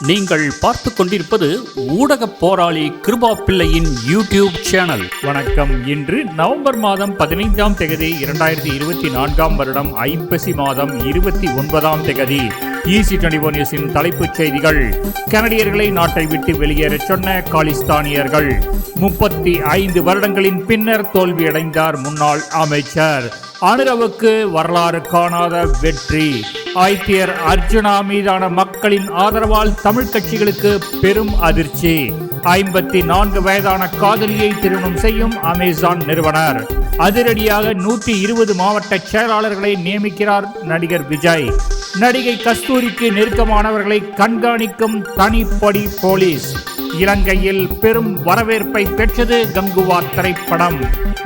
நீங்கள் பார்த்து கொண்டிருப்பது ஊடக போராளி கிருபா பிள்ளையின் யூடியூப் சேனல். வணக்கம். இன்று நவம்பர் மாதம் பதினைந்தாம் தேதி இரண்டாயிரத்தி இருபத்தி நான்காம் வருடம் ஐப்பசி மாதம் இருபத்தி ஒன்பதாம் தேதி. ஈசி டுவெண்டி நியூஸின் தலைப்புச் செய்திகள். கனடியர்களை நாட்டை விட்டு வெளியேற சொன்ன காலிஸ்தானியர்கள். முப்பத்தி ஐந்து வருடங்களின் பின்னர் தோல்வியடைந்தார் முன்னாள் அமைச்சர். அனுரவுக்கு வரலாறு காணாத வெற்றி. ஐபியர் அர்ஜுனா மீதான மக்களின் ஆதரவால் தமிழ் கட்சிகளுக்கு பெரும் அதிர்ச்சி. ஐம்பத்தி நான்கு வயதான காதலியை திருமணம் செய்யும் அமேசான் நிறுவனர். அதிரடியாக நூற்றி இருபது மாவட்ட செயலாளர்களை நியமிக்கிறார் நடிகர் விஜய். நடிகை கஸ்தூரிக்கு நெருக்கமானவர்களை கண்காணிக்கும் தனிப்படி போலீஸ். இலங்கையில் பெரும் வரவேற்பை பெற்றது கங்குவா திரைப்படம்.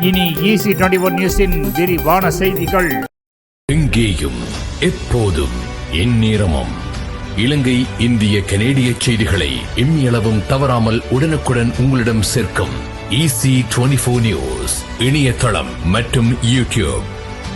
இனி ஈசி டுவெண்டி ஒன் நியூஸின் விரிவான செய்திகள். எங்கேயும் எப்போதும் எந்நேரமும் இலங்கை இந்திய கனேடிய செய்திகளை இம்மியளவும் தவறாமல் உடனுக்குடன் உங்களிடம் சேர்க்கும் இசி ஈசி டுவெண்டி நியூஸ் இணையதளம் மற்றும் YouTube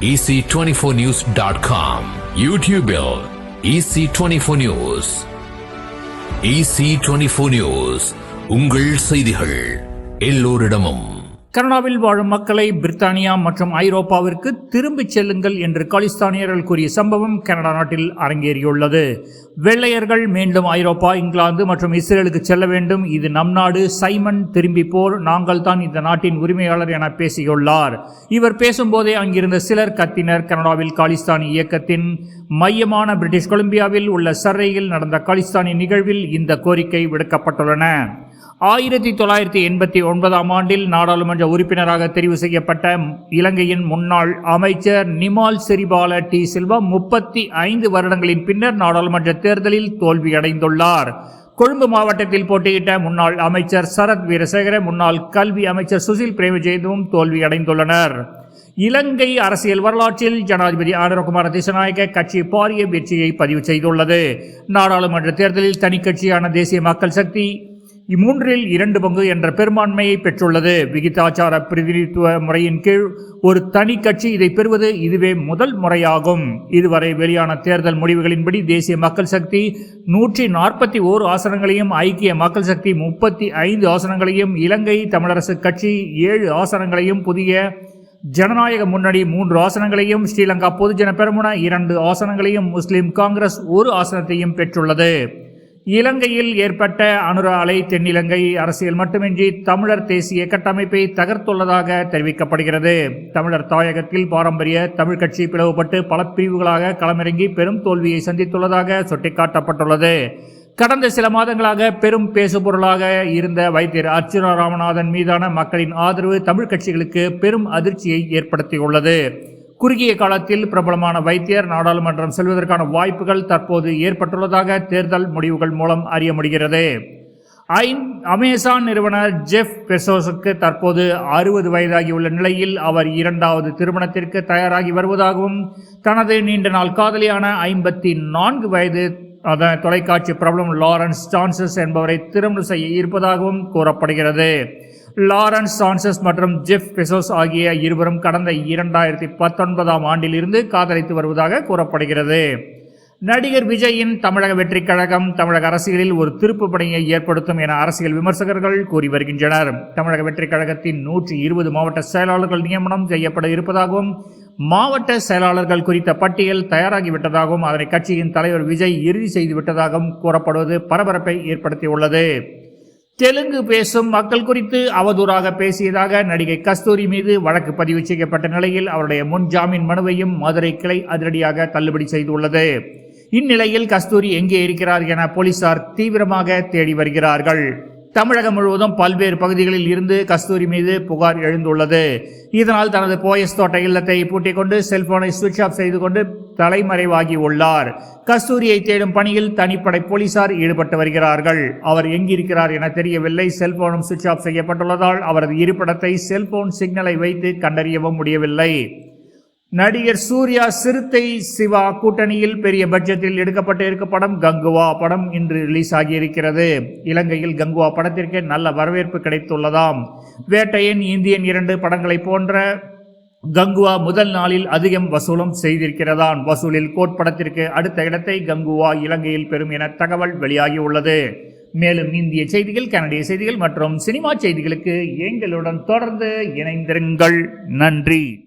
EC twenty four news dot com யூடியூபில் EC twenty four news EC twenty four news உங்கள் செய்திகள் எல்லோரிடமும். கனடாவில் வாழும் மக்களை பிரித்தானியா மற்றும் ஐரோப்பாவிற்கு திரும்பிச் செல்லுங்கள் என்று காலிஸ்தானியர்கள் கூறிய சம்பவம் கனடா நாட்டில் அரங்கேறியுள்ளது. வெள்ளையர்கள் மீண்டும் ஐரோப்பா இங்கிலாந்து மற்றும் இஸ்ரேலுக்கு செல்ல வேண்டும். இது நம் நாடு. சைமன் திரும்பி போர். நாங்கள் தான் இந்த நாட்டின் உரிமையாளர் என பேசியுள்ளார். இவர் பேசும்போதே அங்கிருந்த சிலர் கத்தினர். கனடாவில் காலிஸ்தானி இயக்கத்தின் மையமான பிரிட்டிஷ் கொலம்பியாவில் உள்ள சர்ரையில் நடந்த காலிஸ்தானி நிகழ்வில் இந்த கோரிக்கை விடுக்கப்பட்டுள்ளன. ஆயிரத்தி தொள்ளாயிரத்தி எண்பத்தி ஒன்பதாம் ஆண்டில் நாடாளுமன்ற உறுப்பினராக தெரிவு செய்யப்பட்ட இலங்கையின் முன்னாள் அமைச்சர் நிமால் செரிபால டி சில்வா முப்பத்தி ஐந்து வருடங்களின் பின்னர் நாடாளுமன்ற தேர்தலில் தோல்வியடைந்துள்ளார். கொழும்பு மாவட்டத்தில் போட்டியிட்ட முன்னாள் அமைச்சர் சரத் வீரசேகர முன்னாள் கல்வி அமைச்சர் சுசில் பிரேமஜெயந்தும் தோல்வியடைந்துள்ளனர். இலங்கை அரசியல் வரலாற்றில் ஜனாதிபதி ஆனரகுமார திசநாயக்க கட்சி பாரிய வெற்றியை பதிவு செய்துள்ளது. நாடாளுமன்ற தேர்தலில் தனி கட்சியான தேசிய மக்கள் சக்தி இம்மூன்றில் இரண்டு பங்கு என்ற பெரும்பான்மையை பெற்றுள்ளது. விகிதாச்சார பிரதிநிதித்துவ முறையின் கீழ் ஒரு தனி கட்சி இதை பெறுவது இதுவே முதல் முறையாகும். இதுவரை வெளியான தேர்தல் முடிவுகளின்படி தேசிய மக்கள் சக்தி நூற்றி நாற்பத்தி ஓரு ஆசனங்களையும் ஐக்கிய மக்கள் சக்தி முப்பத்தி ஐந்து ஆசனங்களையும் இலங்கை தமிழரசு கட்சி ஏழு ஆசனங்களையும் புதிய ஜனநாயக முன்னணி மூன்று ஆசனங்களையும் ஸ்ரீலங்கா பொதுஜன பெருமுன இரண்டு ஆசனங்களையும் முஸ்லிம் காங்கிரஸ் ஒரு ஆசனத்தையும் பெற்றுள்ளது. இலங்கையில் ஏற்பட்ட அணுர அலை தென்னிலங்கை அரசியல் மட்டுமின்றி தமிழர் தேசிய கட்டமைப்பை தகர்த்துள்ளதாக தெரிவிக்கப்படுகிறது. தமிழர் தாயகத்தில் பாரம்பரிய தமிழ் கட்சி பிளவுபட்டு பல பிரிவுகளாக களமிறங்கி பெரும் தோல்வியை சந்தித்துள்ளதாக சுட்டிக்காட்டப்பட்டுள்ளது. கடந்த சில மாதங்களாக பெரும் பேசுபொருளாக இருந்த வைத்தியர் அர்ச்சுனா ராமநாதன் மீதான மக்களின் ஆதரவு தமிழ் கட்சிகளுக்கு பெரும் அதிர்ச்சியை ஏற்படுத்தியுள்ளது. குறுகிய காலத்தில் பிரபலமான வைத்தியர் நாடாளுமன்றம் செல்வதற்கான வாய்ப்புகள் தற்போது ஏற்பட்டுள்ளதாக தேர்தல் முடிவுகள் மூலம் அறிய முடிகிறது. ஐன் அமேசான் நிறுவனர் ஜெஃப் பெசோஸுக்கு தற்போது அறுபது வயதாகியுள்ள நிலையில் அவர் இரண்டாவது திருமணத்திற்கு தயாராகி வருவதாகவும் தனது நீண்ட நாள் காதலியான ஐம்பத்தி நான்கு வயது அதன் தொலைக்காட்சி பிரபலம் லாரன்ஸ் சான்சஸ் என்பவரை திருமணம் செய்ய இருப்பதாகவும் கூறப்படுகிறது. லாரன்ஸ் சான்சஸ் மற்றும் ஜெஃப் பெசோஸ் ஆகிய இருவரும் கடந்த இரண்டாயிரத்தி பத்தொன்பதாம் ஆண்டிலிருந்து காதலித்து வருவதாக கூறப்படுகிறது. நடிகர் விஜயின் தமிழக வெற்றிக் கழகம் தமிழக அரசியலில் ஒரு திருப்பு பணியை ஏற்படுத்தும் என அரசியல் விமர்சகர்கள் கூறி வருகின்றனர். தமிழக வெற்றிக் கழகத்தின் நூற்றி இருபது மாவட்ட செயலாளர்கள் நியமனம் செய்யப்பட இருப்பதாகவும் மாவட்ட செயலாளர்கள் குறித்த பட்டியல் தயாராகிவிட்டதாகவும் அதனை கட்சியின் தலைவர் விஜய் இறுதி செய்துவிட்டதாகவும் கூறப்படுவது பரபரப்பை ஏற்படுத்தியுள்ளது. தெலுங்கு பேசும் மக்கள் குறித்து அவதூறாக பேசியதாக நடிகை கஸ்தூரி மீது வழக்கு பதிவு செய்யப்பட்ட நிலையில் அவருடைய முன் ஜாமீன் மனுவையும் மதுரை கிளை அதிரடியாக தள்ளுபடி செய்துள்ளது. இந்நிலையில் கஸ்தூரி எங்கே இருக்கிறார் என போலீசார் தீவிரமாக தேடி வருகிறார்கள். தமிழகம் முழுவதும் பல்வேறு பகுதிகளில் இருந்து கஸ்தூரி மீது புகார் எழுந்துள்ளது. இதனால் தனது போயஸ் தோட்ட இல்லத்தை பூட்டிக் கொண்டு செல்போனை சுவிட்ச் ஆஃப் செய்து கொண்டு தலைமறைவாகி உள்ளார். கஸ்தூரியை தேடும் பணியில் தனிப்படை போலீசார் ஈடுபட்டு வருகிறார்கள். அவர் எங்கிருக்கிறார் என தெரியவில்லை. செல்போனும் சுவிட்ச் ஆஃப் செய்யப்பட்டுள்ளதால் அவரது இருப்பிடத்தை செல்போன் சிக்னலை வைத்து கண்டறியவும் முடியவில்லை. நடிகர் சூர்யா சிறுத்தை சிவா கூட்டணியில் பெரிய பட்ஜெட்டில் எடுக்கப்பட்டு இருக்க படம் கங்குவா படம் இன்று ரிலீஸ் ஆகியிருக்கிறது இலங்கையில் கங்குவா படத்திற்கு நல்ல வரவேற்பு கிடைத்துள்ளதாம். வேட்டையின் இந்தியன் இரண்டு படங்களைப் போன்ற கங்குவா முதல் நாளில் அதிகம் வசூலும் செய்திருக்கிறதான் வசூலில் கோட்படத்திற்கு அடுத்த இடத்தை கங்குவா இலங்கையில் பெறும் என தகவல் வெளியாகியுள்ளது மேலும் இந்திய செய்திகள் கனடிய செய்திகள் மற்றும் சினிமா செய்திகளுக்கு எங்களுடன் தொடர்ந்து இணைந்திருங்கள். நன்றி.